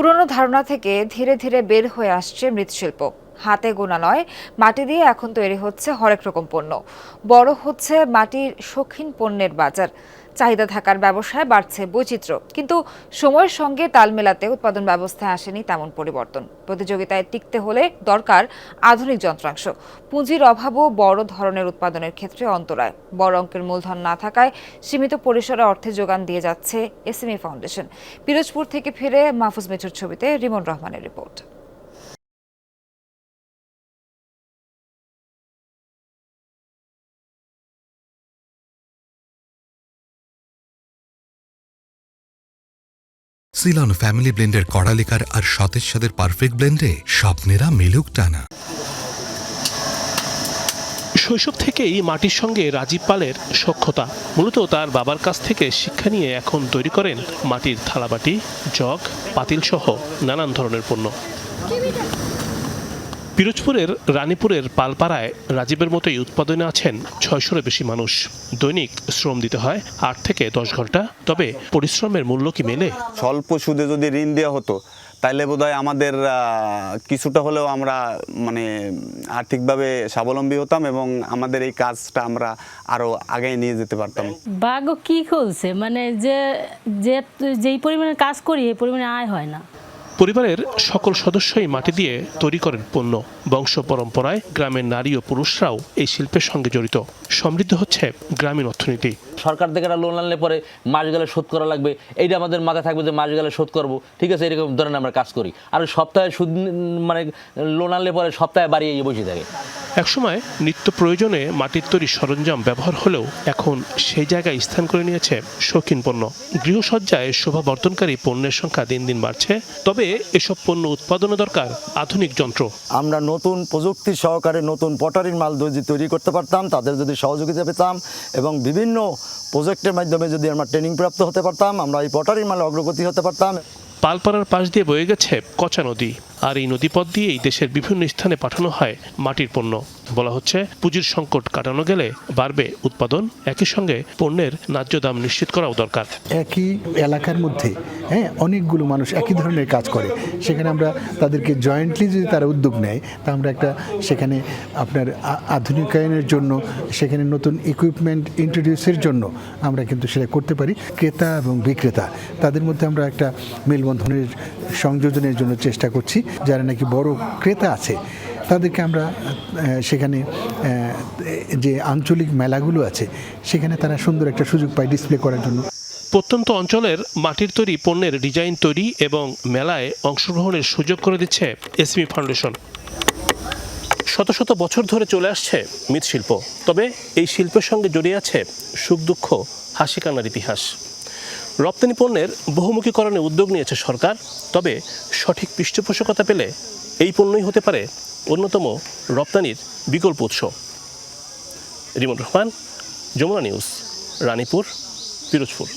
পুরনো ধারণা থেকে ধীরে ধীরে বের হয়ে আসছে মৃৎশিল্প। হাতে গোনা নয়, মাটি দিয়ে এখন তৈরি হচ্ছে হরেক রকম পণ্য। বড় হচ্ছে মাটির শৌখিন পণ্যের বাজার। চাহিদা থাকার ব্যবসায় বাড়ছে বৈচিত্র্য। কিন্তু সময়ের সঙ্গে তাল মেলাতে উৎপাদন ব্যবস্থায় আসেনি তেমন পরিবর্তন। প্রতিযোগিতায় টিকতে হলে দরকার আধুনিক যন্ত্রাংশ। পুঁজির অভাবও বড় ধরনের উৎপাদনের ক্ষেত্রে অন্তরায়। বড় অঙ্কের মূলধন না থাকায় সীমিত পরিসরে অর্থে যোগান দিয়ে যাচ্ছে এসএমই ফাউন্ডেশন। পিরোজপুর থেকে ফিরে মাহফুজ মিঠুর ছবিতে রিমন রহমানের রিপোর্ট। সিলন ফ্যামিলি ব্লেন্ডের কড়ালিকার আর সতেজ সাদের পারফেক্ট ব্লেন্ডে স্বপ্নেরা মেলুক টানা। শৈশব থেকেই মাটির সঙ্গে রাজীব পালের সক্ষতা মূলত তার বাবার কাছ থেকে শিক্ষা নিয়ে এখন তৈরি করেন মাটির থালাবাটি, জগ, পাতিল সহ নানান ধরনের পণ্য। পিরোজপুরের রানীপুরের পালপাড়ায় রাজীবের মতোই উৎপাদনে আছেন ছয়শোরও বেশি মানুষ। দৈনিক শ্রম দিতে হয় আট থেকে দশ ঘণ্টা তবে পরিশ্রমের মূল্য কি মেলে? স্বল্প সুদে যদি ঋণ দেওয়া হতো তাহলে বোধহয় আমাদের কিছুটা হলেও আমরা মানে আর্থিকভাবে স্বাবলম্বী হতাম এবং আমাদের এই কাজটা আমরা আরও আগে নিয়ে যেতে পারতাম। বাঘও কি খুলছে? মানে যে যে যেই পরিমাণে কাজ করি এই পরিমাণে আয় হয় না। পরিবারের সকল সদস্যই মাটি দিয়ে তৈরি করেন পণ্য। বংশ পরম্পরায় গ্রামের নারী ও পুরুষরাও এই শিল্পের সঙ্গে জড়িত। সমৃদ্ধ হচ্ছে গ্রামীণ অর্থনীতি। সরকার থেকে একটা লোন আনলে পরে মাস গেলে শোধ করা লাগবে। এইটা আমাদের মাথায় থাকবে যে মাস গেলে শোধ করব। ঠিক আছে এরকম ধরনের আমরা কাজ করি। আর সপ্তাহে সুদ মানে লোন আনলে পরে সপ্তাহে বাড়িয়ে বসে থাকে। একসময় নিত্য প্রয়োজনে মাটির তৈরি সরঞ্জাম ব্যবহার হলেও এখন সেই জায়গায় স্থান করে নিয়েছে শৌখিন পণ্য। গৃহসজ্জায় শোভা বর্ধনকারী পণ্যের সংখ্যা দিন দিন বাড়ছে। তবে এসব পণ্য উৎপাদনে দরকার আধুনিক যন্ত্র। আমরা নতুন প্রযুক্তি সহকারে নতুন পটারির মাল যদি তৈরি করতে পারতাম তাদের যদি সহযোগিতা পেতাম এবং বিভিন্ন প্রজেক্টের মাধ্যমে যদি আমরা ট্রেনিং প্রাপ্ত হতে পারতাম, আমরা এই পটারির মালে অগ্রগতি হতে পারতাম। পালপাড়ার পাশ দিয়ে বয়ে গেছে কচা নদী। আর এই নদীপথ দিয়েই দেশের বিভিন্ন স্থানে পাঠানো হয় মাটির পণ্য। বলা হচ্ছে, পুঁজির সংকট কাটানো গেলে বাড়বে উৎপাদন, একই সঙ্গে পণ্যের ন্যায্য দাম নিশ্চিত করাও দরকার। একই এলাকার মধ্যে হ্যাঁ অনেকগুলো মানুষ একই ধরনের কাজ করে। সেখানে আমরা তাদেরকে জয়েন্টলি যদি তারা উদ্যোগ নেয়, তা আমরা একটা সেখানে আপনার আধুনিকায়নের জন্য, সেখানে নতুন ইকুইপমেন্ট ইন্ট্রোডিউসের জন্য আমরা কিন্তু সেটা করতে পারি। ক্রেতা এবং বিক্রেতা, তাদের মধ্যে আমরা একটা মেলবন্ধনের সংযোজনের জন্য চেষ্টা করছি। যারা নাকি বড় ক্রেতা আছে তাদেরকে আমরা সেখানে যে আঞ্চলিক মেলাগুলো আছে, সেখানে তারা সুন্দর একটা সুযোগ পায় ডিসপ্লে করার জন্য। প্রত্যন্ত অঞ্চলের মাটির তৈরি পণ্যের ডিজাইন তৈরি এবং মেলায় অংশগ্রহণের সুযোগ করে দিচ্ছে এসমি ফাউন্ডেশন। শত শত বছর ধরে চলে আসছে মৃৎশিল্প, তবে এই শিল্পের সঙ্গে জড়িয়ে আছে সুখ, দুঃখ, হাসি কান্নার ইতিহাস। রপ্তানি পণ্যের বহুমুখীকরণে উদ্যোগ নিয়েছে সরকার, তবে সঠিক পৃষ্ঠপোষকতা পেলে এই পণ্যই হতে পারে অন্যতম রপ্তানির বিকল্প উৎস। রিমন রহমান যমুনা নিউজ রানীপুর পিরোজপুর।